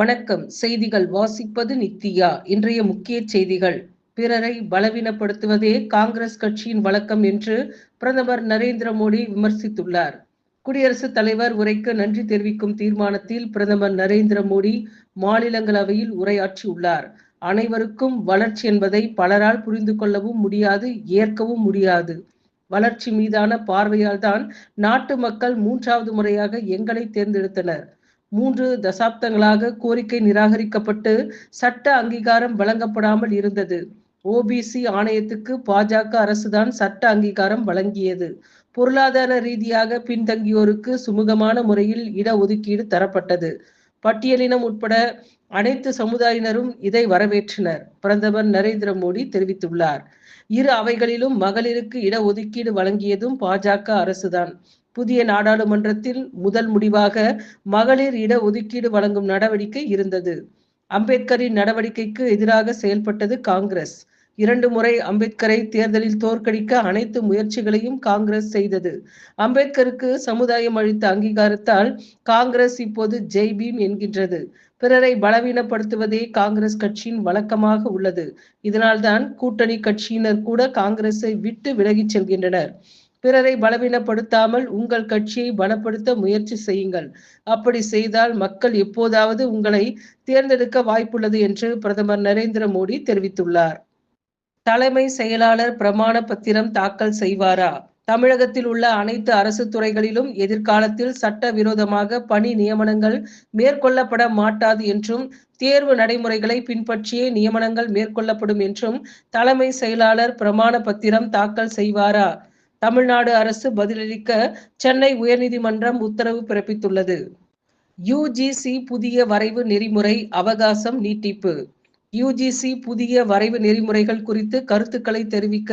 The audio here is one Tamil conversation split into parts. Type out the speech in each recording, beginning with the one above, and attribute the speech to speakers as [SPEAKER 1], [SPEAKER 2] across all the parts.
[SPEAKER 1] வணக்கம் செய்திகள் வாசிப்பது நித்யா இன்றைய முக்கிய செய்திகள் பிறரை பலவீனப்படுத்துவதே காங்கிரஸ் கட்சியின் வழக்கம் என்று பிரதமர் நரேந்திர மோடி விமர்சித்துள்ளார் குடியரசுத் தலைவர் உரைக்கு நன்றி தெரிவிக்கும் தீர்மானத்தில் பிரதமர் நரேந்திர மோடி மாநிலங்களவையில் உரையாற்றியுள்ளார் அனைவருக்கும் வளர்ச்சி என்பதை பலரால் புரிந்து கொள்ளவும் முடியாது ஏற்கவும் முடியாது வளர்ச்சி மீதான பார்வையால் தான் நாட்டு மக்கள் மூன்றாவது முறையாக எங்களை தேர்ந்தெடுத்தனர் மூன்று தசாப்தங்களாக கோரிக்கை நிராகரிக்கப்பட்டு சட்ட அங்கீகாரம் வழங்கப்படாமல் இருந்தது ஓபிசி ஆணையத்துக்கு பாஜக அரசுதான் சட்ட அங்கீகாரம் வழங்கியது பொருளாதார ரீதியாக பின்தங்கியோருக்கு சுமூகமான முறையில் இடஒதுக்கீடு தரப்பட்டது பட்டியலினம் உட்பட அனைத்து சமுதாயினரும் இதை வரவேற்றனர் பிரதமர் நரேந்திர மோடி தெரிவித்துள்ளார் இரு அவைகளிலும் மகளிருக்கு இடஒதுக்கீடு வழங்கியதும் பாஜக அரசுதான் புதிய நாடாளுமன்றத்தில் முதல் முடிவாக மகளிர் இட ஒதுக்கீடு வழங்கும் நடவடிக்கை இருந்தது அம்பேத்கரின் நடவடிக்கைக்கு எதிராக செயல்பட்டது காங்கிரஸ் இரண்டு முறை அம்பேத்கரை தேர்தலில் தோற்கடிக்க அனைத்து முயற்சிகளையும் காங்கிரஸ் செய்தது அம்பேத்கருக்கு சமுதாயம் அளித்த அங்கீகாரத்தால் காங்கிரஸ் இப்போது ஜெய் பீம் என்கின்றது பிறரை பலவீனப்படுத்துவதே காங்கிரஸ் கட்சியின் வழக்கமாக உள்ளது இதனால்தான் கூட்டணி கட்சியினர் கூட காங்கிரஸை விட்டு விலகிச் செல்கின்றனர் பிறரை பலவீனப்படுத்தாமல் உங்கள் கட்சியை பலப்படுத்த முயற்சி செய்யுங்கள் அப்படி செய்தால் மக்கள் எப்போதாவது உங்களை தேர்ந்தெடுக்க வாய்ப்புள்ளது என்று பிரதமர் நரேந்திர மோடி தெரிவித்துள்ளார்
[SPEAKER 2] தலைமை செயலாளர் பிரமாண பத்திரம் தாக்கல் செய்வாரா தமிழகத்தில் உள்ள அனைத்து அரசு துறைகளிலும் எதிர்காலத்தில் சட்ட விரோதமாக பணி நியமனங்கள் மேற்கொள்ளப்பட மாட்டாது என்றும் தேர்வு நடைமுறைகளை பின்பற்றியே நியமனங்கள் மேற்கொள்ளப்படும் என்றும் தலைமை செயலாளர் பிரமாண பத்திரம் தாக்கல் செய்வாரா தமிழ்நாடு அரசு பதிலளிக்க சென்னை உயர்நீதிமன்றம் உத்தரவு பிறப்பித்துள்ளது
[SPEAKER 3] யுஜிசி புதிய வரைவு நெறிமுறை அவகாசம் நீட்டிப்பு யுஜிசி புதிய வரைவு நெறிமுறைகள் குறித்து கருத்துக்களை தெரிவிக்க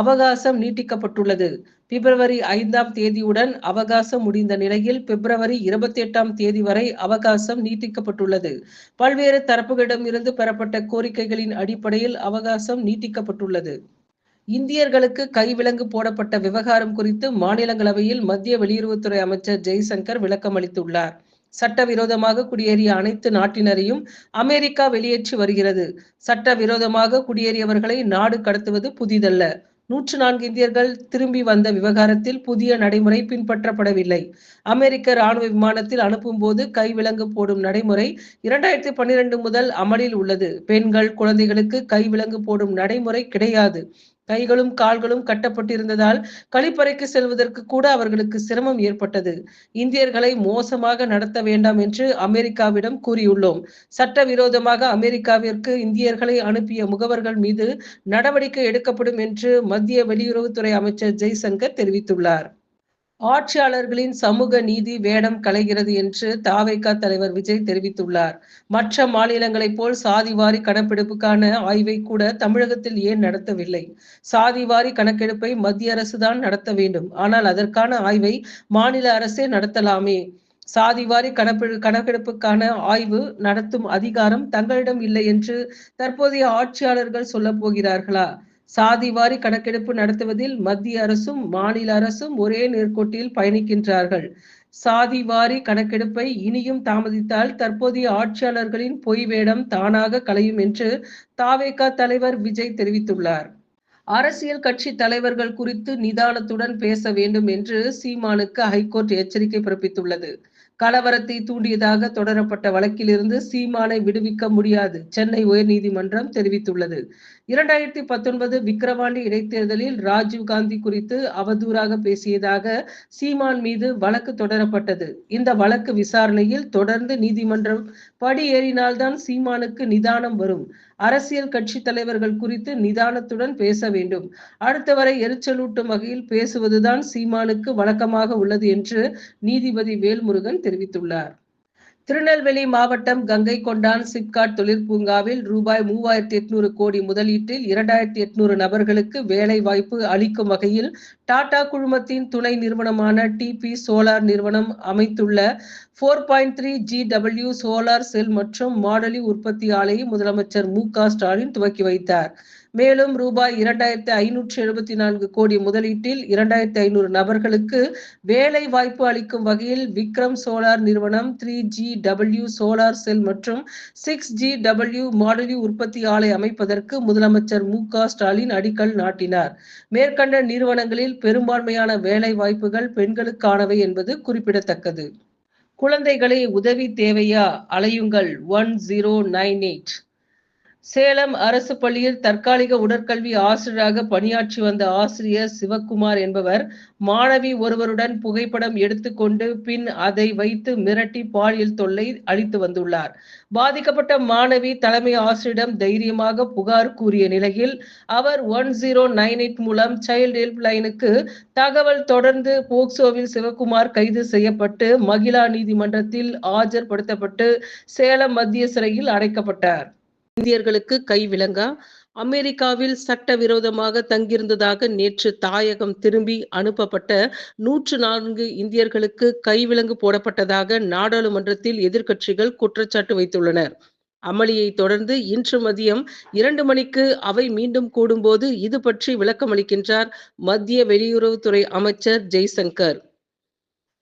[SPEAKER 3] அவகாசம் நீட்டிக்கப்பட்டுள்ளது பிப்ரவரி ஐந்தாம் தேதியுடன் அவகாசம் முடிந்த நிலையில் பிப்ரவரி இருபத்தி எட்டாம் தேதி வரை அவகாசம் நீட்டிக்கப்பட்டுள்ளது பல்வேறு தரப்புகளிடம் இருந்து பெறப்பட்ட கோரிக்கைகளின் அடிப்படையில் அவகாசம் நீட்டிக்கப்பட்டுள்ளது இந்தியர்களுக்கு கைவிலங்கு போடப்பட்ட விவகாரம் குறித்து மாநிலங்களவையில் மத்திய வெளியுறவுத்துறை அமைச்சர் ஜெய்சங்கர் விளக்கம் அளித்துள்ளார் சட்டவிரோதமாக குடியேறிய அனைத்து நாட்டினரையும் அமெரிக்கா வெளியேற்றி வருகிறது சட்டவிரோதமாக குடியேறியவர்களை நாடு கடத்துவது புதிதல்ல நூற்று நான்கு இந்தியர்கள் திரும்பி வந்த விவகாரத்தில் புதிய நடைமுறை பின்பற்றப்படவில்லை அமெரிக்க ராணுவ விமானத்தில் அனுப்பும் போது கைவிலங்கு போடும் நடைமுறை இரண்டாயிரத்தி பன்னிரண்டு முதல் அமலில் உள்ளது பெண்கள் குழந்தைகளுக்கு கைவிலங்கு போடும் நடைமுறை கிடையாது கைகளும் கால்களும் கட்டப்பட்டிருந்ததால் கழிப்பறைக்கு செல்வதற்கு கூட அவர்களுக்கு சிரமம் ஏற்பட்டது இந்தியர்களை மோசமாக நடத்த வேண்டாம் என்று அமெரிக்காவிடம் கூறியுள்ளோம் சட்டவிரோதமாக அமெரிக்காவிற்கு இந்தியர்களை அனுப்பிய முகவர்கள் மீது நடவடிக்கை எடுக்கப்படும் என்று மத்திய வெளியுறவுத்துறை அமைச்சர் ஜெய்சங்கர் தெரிவித்துள்ளார்
[SPEAKER 4] ஆட்சியாளர்களின் சமூக நீதி வேடம் கலைகிறது என்று தாவைக்கா தலைவர் விஜய் தெரிவித்துள்ளார் மற்ற மாநிலங்களைப் போல் சாதிவாரி கணக்கெடுப்புக்கான ஆய்வை கூட தமிழகத்தில் ஏன் நடத்தவில்லை சாதிவாரி கணக்கெடுப்பை மத்திய அரசுதான் நடத்த வேண்டும் ஆனால் அதற்கான ஆய்வை மாநில அரசே நடத்தலாமே சாதிவாரி கணப்பெடு கணக்கெடுப்புக்கான ஆய்வு நடத்தும் அதிகாரம் தங்களிடம் இல்லை என்று தற்போதைய ஆட்சியாளர்கள் சொல்ல போகிறார்களா சாதிவாரி கணக்கெடுப்பு நடத்துவதில் மத்திய அரசும் மாநில அரசும் ஒரே நேர்கோட்டில் பயணிக்கின்றார்கள் சாதிவாரி கணக்கெடுப்பை இனியும் தாமதித்தால் தற்போதைய ஆட்சியாளர்களின் பொய் வேடம் தானாக களையும் என்று தாவேகா தலைவர் விஜய் தெரிவித்துள்ளார்
[SPEAKER 5] அரசியல் கட்சி தலைவர்கள் குறித்து நிதானத்துடன் பேச வேண்டும் என்று சீமானுக்கு ஹைகோர்ட் எச்சரிக்கை பிறப்பித்துள்ளது கலவரத்தை தூண்டியதாக தொடரப்பட்ட வழக்கிலிருந்து சீமானை விடுவிக்க முடியாது சென்னை உயர்நீதிமன்றம் தெரிவித்துள்ளது இரண்டாயிரத்தி பத்தொன்பது விக்கிரவாண்டி இடைத்தேர்தலில் ராஜீவ்காந்தி குறித்து அவதூறாக பேசியதாக சீமான் மீது வழக்கு தொடரப்பட்டது இந்த வழக்கு விசாரணையில் தொடர்ந்து நீதிமன்றம் படி சீமானுக்கு நிதானம் வரும் அரசியல் கட்சி தலைவர்கள் குறித்து நிதானத்துடன் பேச வேண்டும் அடுத்த வரை எரிச்சலூட்டும் வகையில் பேசுவதுதான் சீமானுக்கு வழக்கமாக உள்ளது என்று நீதிபதி வேல்முருகன் தெரிவித்துள்ளார்
[SPEAKER 6] திருநெல்வேலி மாவட்டம் கங்கை கொண்டான் சிப்காட் தொழிற்பூங்காவில் ரூபாய் மூவாயிரத்தி எட்நூறு கோடி முதலீட்டில் இரண்டாயிரத்தி எட்நூறு நபர்களுக்கு வேலை வாய்ப்பு அளிக்கும் வகையில் டாடா குழுமத்தின் துணை நிறுவனமான டி பி சோலார் நிறுவனம் அமைத்துள்ள four point three G solar cell மற்றும் மாடலி உற்பத்தி ஆலையை முதலமைச்சர் மு க ஸ்டாலின் துவக்கி வைத்தார் மேலும் ரூபாய் இரண்டாயிரத்தி ஐநூற்றி எழுபத்தி நான்கு கோடி முதலீட்டில் இரண்டாயிரத்தி ஐநூறு நபர்களுக்கு வேலை வாய்ப்பு அளிக்கும் வகையில் விக்ரம் சோலார் நிறுவனம் three G W solar cell மற்றும் சிக்ஸ் ஜி டபிள்யூ மாடலி உற்பத்தி ஆலை அமைப்பதற்கு முதலமைச்சர் மு க ஸ்டாலின் அடிக்கல் நாட்டினார் மேற்கண்ட நிறுவனங்களில் பெரும்பான்மையான வேலை வாய்ப்புகள் பெண்களுக்கானவை என்பது குறிப்பிடத்தக்கது
[SPEAKER 7] குழந்தைகளை உதவி தேவையா அலையுங்கள் one zero nine eight Salem அரசு பள்ளியில் தற்காலிக உடற்கல்வி ஆசிரியராக பணியாற்றி வந்த ஆசிரியர் சிவக்குமார் என்பவர் மாணவி ஒருவருடன் புகைப்படம் எடுத்துக்கொண்டு பின் அதை வைத்து மிரட்டி பாலியல் தொல்லை அளித்து வந்துள்ளார் பாதிக்கப்பட்ட மாணவி தலைமை ஆசிரியரிடம் தைரியமாக புகார் கூறிய நிலையில் அவர் ஒன் ஜீரோ நைன் எயிட் மூலம் சைல்டு ஹெல்ப் லைனுக்கு தகவல் தொடர்ந்து போக்சோவில் சிவக்குமார் கைது செய்யப்பட்டு மகிழா நீதிமன்றத்தில் ஆஜர்படுத்தப்பட்டு சேலம் மத்திய சிறையில் அடைக்கப்பட்டார்
[SPEAKER 8] இந்தியர்களுக்கு கைவிளங்கா அமெரிக்காவில் சட்டவிரோதமாக தங்கியிருந்ததாக நேற்று தாயகம் திரும்பி அனுப்பப்பட்ட நூற்று நான்கு இந்தியர்களுக்கு கைவிலங்கு போடப்பட்டதாக நாடாளுமன்றத்தில் எதிர்க்கட்சிகள் குற்றச்சாட்டு வைத்துள்ளனர் அமளியை தொடர்ந்து இன்று மதியம் இரண்டு மணிக்கு அவை மீண்டும் கூடும்போது இது பற்றி விளக்கமளிக்கின்றார் மத்திய வெளியுறவுத்துறை அமைச்சர் ஜெய்சங்கர்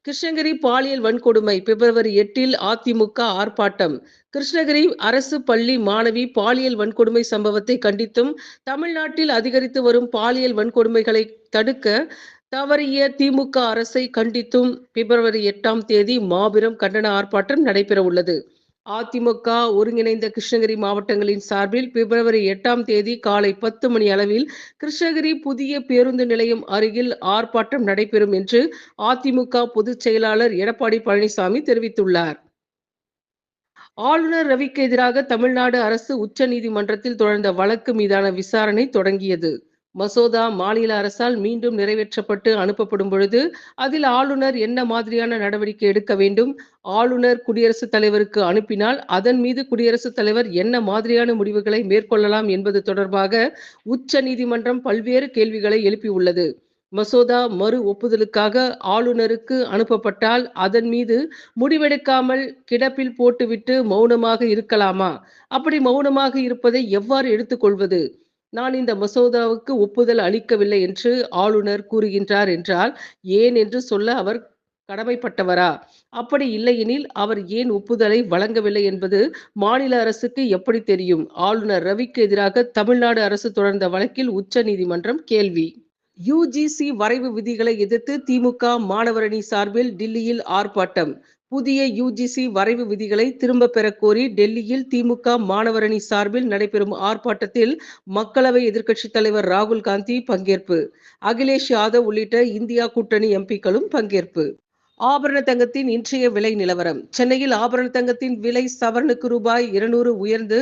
[SPEAKER 9] கிருஷ்ணகிரி பாலியல் வன்கொடுமை பிப்ரவரி எட்டில் அதிமுக ஆர்ப்பாட்டம் கிருஷ்ணகிரி அரசு பள்ளி மாணவி பாலியல் வன்கொடுமை சம்பவத்தை கண்டித்தும் தமிழ்நாட்டில் அதிகரித்து வரும் பாலியல் வன்கொடுமைகளை தடுக்க தவறிய திமுக அரசை கண்டித்தும் பிப்ரவரி எட்டாம் தேதி மாபெரும் கண்டன ஆர்ப்பாட்டம் நடைபெற உள்ளது அதிமுக ஒருங்கிணைந்த கிருஷ்ணகிரி மாவட்டங்களின் சார்பில் பிப்ரவரி எட்டாம் தேதி காலை பத்து மணி அளவில் கிருஷ்ணகிரி புதிய பேருந்து நிலையம் அருகில் ஆர்ப்பாட்டம் நடைபெறும் என்று அதிமுக பொதுச் செயலாளர் எடப்பாடி பழனிசாமி தெரிவித்துள்ளார்
[SPEAKER 10] ஆளுநர் ரவிக்கு எதிராக தமிழ்நாடு அரசு உச்ச நீதிமன்றத்தில் தொடர்ந்த வழக்கு மீதான விசாரணை தொடங்கியது மசோதா மாநில அரசால் மீண்டும் நிறைவேற்றப்பட்டு அனுப்பப்படும் பொழுது அதில் ஆளுநர் என்ன மாதிரியான நடவடிக்கை எடுக்க வேண்டும் ஆளுநர் குடியரசுத் தலைவருக்கு அனுப்பினால் அதன் மீது குடியரசுத் தலைவர் என்ன மாதிரியான முடிவுகளை மேற்கொள்ளலாம் என்பது தொடர்பாக உச்ச நீதிமன்றம் பல்வேறு கேள்விகளை எழுப்பியுள்ளது மசோதா மறு ஒப்புதலுக்காக ஆளுநருக்கு அனுப்பப்பட்டால் அதன் மீது முடிவெடுக்காமல் கிடப்பில் போட்டுவிட்டு மௌனமாக இருக்கலாமா அப்படி மௌனமாக இருப்பதை எவ்வாறு எடுத்துக்கொள்வது நான் இந்த மசோதாவுக்கு ஒப்புதல் அளிக்கவில்லை என்று ஆளுநர் கூறுகின்றார் என்றால் ஏன் என்று சொல்ல அவர் கடமைப்பட்டவரா அப்படி இல்லையெனில் அவர் ஏன் ஒப்புதலை வழங்கவில்லை என்பது மாநில அரசுக்கு எப்படி தெரியும் ஆளுநர் ரவிக்கு எதிராக தமிழ்நாடு அரசு தொடர்ந்த வழக்கில் உச்ச நீதிமன்றம் கேள்வி
[SPEAKER 11] யுஜிசி வரைவு விதிகளை எதிர்த்து திமுக மாணவரணி சார்பில் டில்லியில் ஆர்ப்பாட்டம் புதிய யுஜிசி வரைவு விதிகளை திரும்ப பெற கோரி டெல்லியில் திமுக மாணவரணி சார்பில் நடைபெறும் ஆர்ப்பாட்டத்தில் மக்களவை எதிர்க்கட்சித் தலைவர் ராகுல் காந்தி பங்கேற்பு அகிலேஷ் யாதவ் உள்ளிட்ட இந்தியா கூட்டணி எம்பிக்களும் பங்கேற்பு ஆபரண தங்கத்தின் இன்றைய விலை நிலவரம் சென்னையில் ஆபரண தங்கத்தின் விலை சவரனுக்கு ரூபாய் இருநூறு உயர்ந்து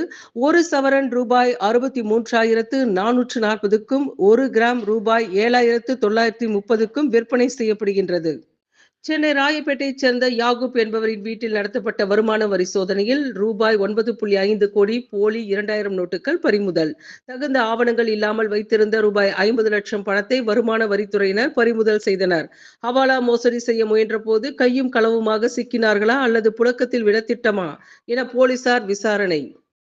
[SPEAKER 11] ஒரு சவரன் ரூபாய் அறுபத்தி மூன்றாயிரத்து நானூற்று நாற்பதுக்கும் ஒரு கிராம் ரூபாய் ஏழாயிரத்து தொள்ளாயிரத்தி முப்பதுக்கும் விற்பனை செய்யப்படுகின்றது சென்னை ராயப்பேட்டையைச் சேர்ந்த யாகூப் என்பவரின் வீட்டில் நடத்தப்பட்ட வருமான வரி சோதனையில் ரூபாய் ஒன்பது புள்ளி ஐந்து கோடி போலி இரண்டாயிரம் நோட்டுகள் பறிமுதல் தகுந்த ஆவணங்கள் இல்லாமல் வைத்திருந்த ரூபாய் ஐம்பது லட்சம் பணத்தை வருமான வரித்துறையினர் பறிமுதல் செய்தனர் ஹவாலா மோசடி செய்ய முயன்ற போது கையும் களவுமாக சிக்கினார்களா அல்லது புழக்கத்தில் விட திட்டமா என போலீசார் விசாரணை